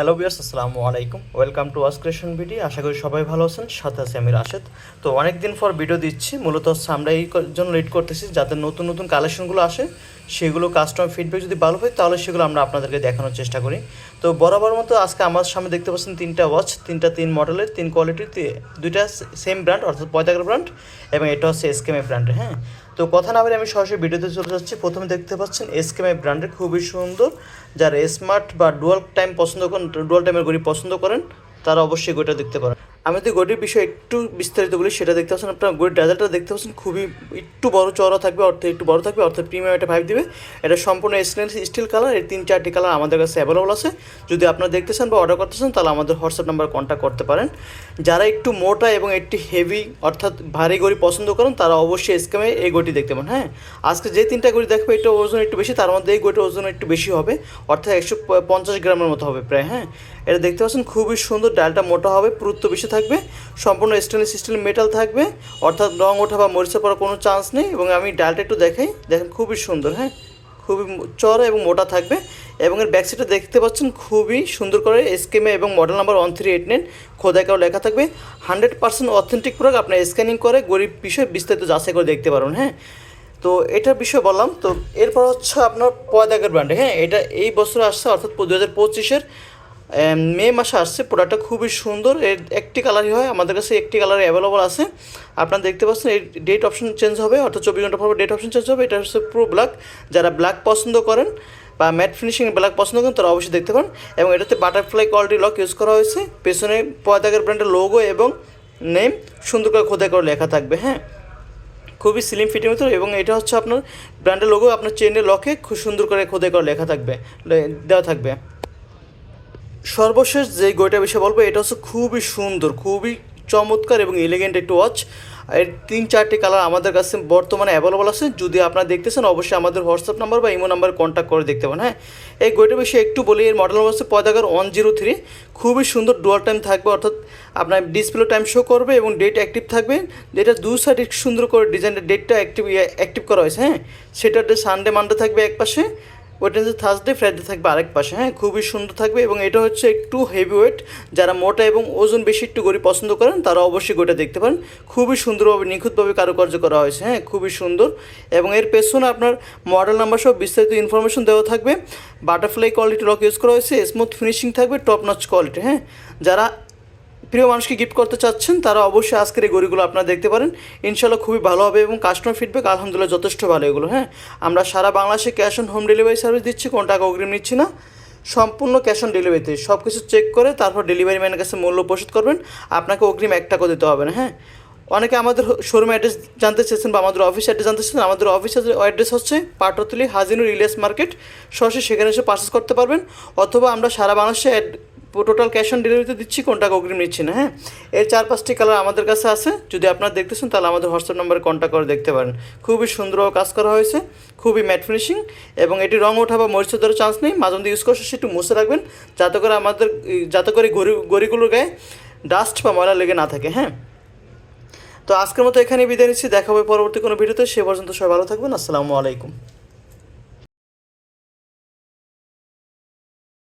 Hello viewers আসসালামু আলাইকুম। Welcome to ওয়াস ক্রেশন ভিডিও আশা করি সবাই ভালো আছেন। সাথে আছি আমি রাশেদ। তো অনেক দিন পর ভিডিও দিচ্ছি। মূলত হচ্ছে আমরা এই জন্য রিড করতেছি যাতে নতুন নতুন কালেকশনগুলো আসে। সেগুলো কাস্টমার ফিডব্যাক যদি ভালো হয়, তাহলে সেগুলো আমরা আপনাদেরকে দেখানোর চেষ্টা করি। তো বরাবর মতো আজকে আমার সামনে দেখতে পাচ্ছেন তিনটা ওয়াচ তিনটা তিন মডেলের তিন কোয়ালিটির দুইটা সেম ব্র্যান্ড অর্থাৎ পয়তাগর ব্র্যান্ড এবং এটা হচ্ছে এসকেমে ব্র্যান্ডের হ্যাঁ? তো কথা না বলে আমি সরাসরি ভিডিওতে চলে যাচ্ছি। প্রথমে দেখতে পাচ্ছেন এসকেমে ব্র্যান্ডের খুবই সুন্দর। যারা স্মার্ট বা ডুয়াল টাইম পছন্দ করেন ডুয়াল টাইমের গড়ি পছন্দ করেন, তারা অবশ্যই গড়িটা দেখতে পারেন। আমি যদি গড়ির বিষয়ে একটু বিস্তারিত বলি, সেটা দেখতে পাচ্ছেন আপনার গড়ির ডাজালটা দেখতে পাচ্ছেন, খুবই একটু বড় চওড়া থাকবে অর্থাৎ একটু বড় থাকবে অর্থাৎ প্রিমিয়াম একটা ভাইব দিবে। এটা সম্পূর্ণ স্টেনলেস স্টিল কালার এই তিন চারটি কালার আমাদের কাছে অ্যাভেলেবল আছে। যদি আপনারা দেখতে চান বা অর্ডার করতে চান, তাহলে আমাদের হোয়াটসঅ্যাপ নাম্বার কন্ট্যাক্ট করতে পারেন। যারা একটু মোটা এবং একটি হেভি অর্থাৎ ভারী গড়ি পছন্দ করেন, তারা অবশ্যই স্ক্যামে এই গড়ি দেখতে পান হ্যাঁ? আজকে যে তিনটা গড়ি দেখবে এটা ওজন একটু বেশি, তার মধ্যে এই গড়িটার ওজন একটু বেশি হবে, অর্থাৎ একশো পঞ্চাশ গ্রামের মতো হবে প্রায় হ্যাঁ? এটা দেখতে পাচ্ছেন, খুবই সুন্দর, ডালটা মোটা হবে, পুরুত্ব বেশি থাকবে, সম্পূর্ণ স্টেনলেস স্টিল মেটাল থাকবে, অর্থাৎ রং ওঠা বা মরিচা পড়ার কোনো চান্স নেই এবং আমি ডালটা একটু দেখাই, দেখেন খুবই সুন্দর হ্যাঁ? খুবই চড়া এবং মোটা থাকবে এবং এর ব্যাক সাইডটা দেখতে পাচ্ছেন খুবই সুন্দর করে স্কেমে এবং model number one three eight nine খোদাইকাও লেখা থাকবে। হান্ড্রেড পার্সেন্ট অথেন্টিক প্রোডাক্ট আপনার স্ক্যানিং করে গরিব বিষয়ে বিস্তারিত যাচাই করে দেখতে পারবেন হ্যাঁ? তো এটার বিষয়ে বললাম, তো এরপর হচ্ছে আপনার পয়দাগের ব্র্যান্ডে হ্যাঁ? এটা এই বছর আসছে, অর্থাৎ দু হাজার পঁচিশের মে মাসে আসছে প্রোডাক্টটা খুবই সুন্দর। এর একটি কালারই হয়, আমাদের কাছে একটি কালার অ্যাভেলেবল আছে। আপনারা দেখতে পাচ্ছেন এই ডেট অপশন চেঞ্জ হবে, অর্থাৎ চব্বিশ ঘণ্টা পর ডেট অপশন চেঞ্জ হবে। এটা হচ্ছে প্রো ব্ল্যাক যারা ব্ল্যাক পছন্দ করেন বা ম্যাট ফিনিশিং ব্ল্যাক পছন্দ করেন, তারা অবশ্যই দেখতে পান এবং এটাতে বাটারফ্লাই কোয়ালিটি লক ইউজ করা হয়েছে। পেছনে পয়দাগের ব্র্যান্ডের লোগো এবং নেম সুন্দর করে খোদাই করে লেখা থাকবে হ্যাঁ? খুবই স্লিম ফিটিং ভিতর এবং এটা হচ্ছে আপনার ব্র্যান্ডের লোগো আপনার চেনের লকে খুব সুন্দর করে খোদাই করে লেখা থাকবে দেওয়া থাকবে। সর্বশেষ যে গইটা বিষয়ে বলব, এটা হচ্ছে খুবই সুন্দর, খুবই চমৎকার এবং এলিগেন্ট একটি ওয়াচ এর তিন চারটি কালার আমাদের কাছে বর্তমানে অ্যাভেলেবল আছে। যদি আপনারা দেখতেছেন, অবশ্যই আমাদের হোয়াটসঅ্যাপ নাম্বার বা ইমো নাম্বার কন্ট্যাক্ট করে দেখতে পারেন হ্যাঁ? এই গইটার বিষয়ে একটু বলি, এর মডেল নাম্বার হচ্ছে পয়দাগার ওয়ান জিরো থ্রি খুবই সুন্দর ডুয়াল টাইম থাকবে, অর্থাৎ আপনার ডিসপ্লে টাইম শো করবে এবং ডেট অ্যাক্টিভ থাকবে। যেটা দু সাইড সুন্দর করে ডিজাইনের ডেটটা অ্যাক্টিভ অ্যাক্টিভ করা হয়েছে হ্যাঁ? সেটাতে সানডে মানডে থাকবে এক পাশে। ওয়েটনেসে থার্সডে ফ্রাইডে থাকবে আরেক পাশে হ্যাঁ? খুবই সুন্দর থাকবে এবং এটা হচ্ছে একটু হেভি ওয়েট যারা মোটা এবং ওজন বেশি একটু গড়ি পছন্দ করেন, তারা অবশ্যই গোটা দেখতে পারেন। খুবই সুন্দরভাবে, নিখুঁতভাবে কারুকার্য করা হয়েছে হ্যাঁ? খুবই সুন্দর। এবং এর পেছনে আপনার মডেল নাম্বার সহ বিস্তারিত ইনফরমেশন দেওয়া থাকবে। বাটারফ্লাই কোয়ালিটি লক ইউজ করা হয়েছে স্মুথ ফিনিশিং থাকবে টপ নচ কোয়ালিটি হ্যাঁ? যারা প্রিয় মানুষকে গিফট করতে চাচ্ছেন, তারা অবশ্যই আজকের এই গড়িগুলো আপনারা দেখতে পারেন। ইনশাল্লাহ খুবই ভালো হবে এবং কাস্টমার ফিডব্যাক আলহামদুলিল্লাহ যথেষ্ট ভালো এগুলো হ্যাঁ? আমরা সারা বাংলাদেশে cash on home delivery service দিচ্ছি, কোনো টাকা অগ্রিম নিচ্ছি না। সম্পূর্ণ ক্যাশ অন ডেলিভারিতে সব কিছু চেক করে তারপর ডেলিভারি ম্যানের কাছে মূল্য পরিশোধ করবেন। আপনাকে অগ্রিম এক টাকাও দিতে হবে না হ্যাঁ? অনেকে আমাদের শোরুম অ্যাড্রেস জানতে চেয়েছেন বা আমাদের অফিস অ্যাড্রেস জানতে চেয়েছেন, আমাদের অফিসের অ্যাড্রেস হচ্ছে পাটতলি হাজিনুর রিলেস মার্কেট সরাসরি সেখানে এসে পারচেস করতে পারবেন। অথবা আমরা সারা বাংলাদেশে টোটাল ক্যাশ অন ডেলিভারিতে দিচ্ছি কোন টাকা অগ্রিম নিচ্ছি না হ্যাঁ? এর চার পাঁচটি কালার আমাদের কাছে আছে। যদি আপনারা দেখতেছেন, তাহলে আমাদের হোয়াটসঅ্যাপ নাম্বারে কন্ট্যাক্ট করে দেখতে পারেন। খুবই সুন্দরভাবে কাজ করা হয়েছে, খুবই ম্যাট ফিনিশিং এবং এটি রং ওঠা বা মরিচা দেওয়ার চান্স নেই। মাঝে মধ্যে ইউজ করছে একটু মুছে রাখবেন, যাতে করে আমাদের যাতে করে গড়ি গড়িগুলোর গায়ে ডাস্ট বা ময়লা লেগে না থাকে হ্যাঁ? তো আজকের মতো এখানে বিদায় নিচ্ছি। দেখা হবে পরবর্তী কোনো ভিডিওতে, সে পর্যন্ত সবাই ভালো থাকবেন। আসসালামু আলাইকুম।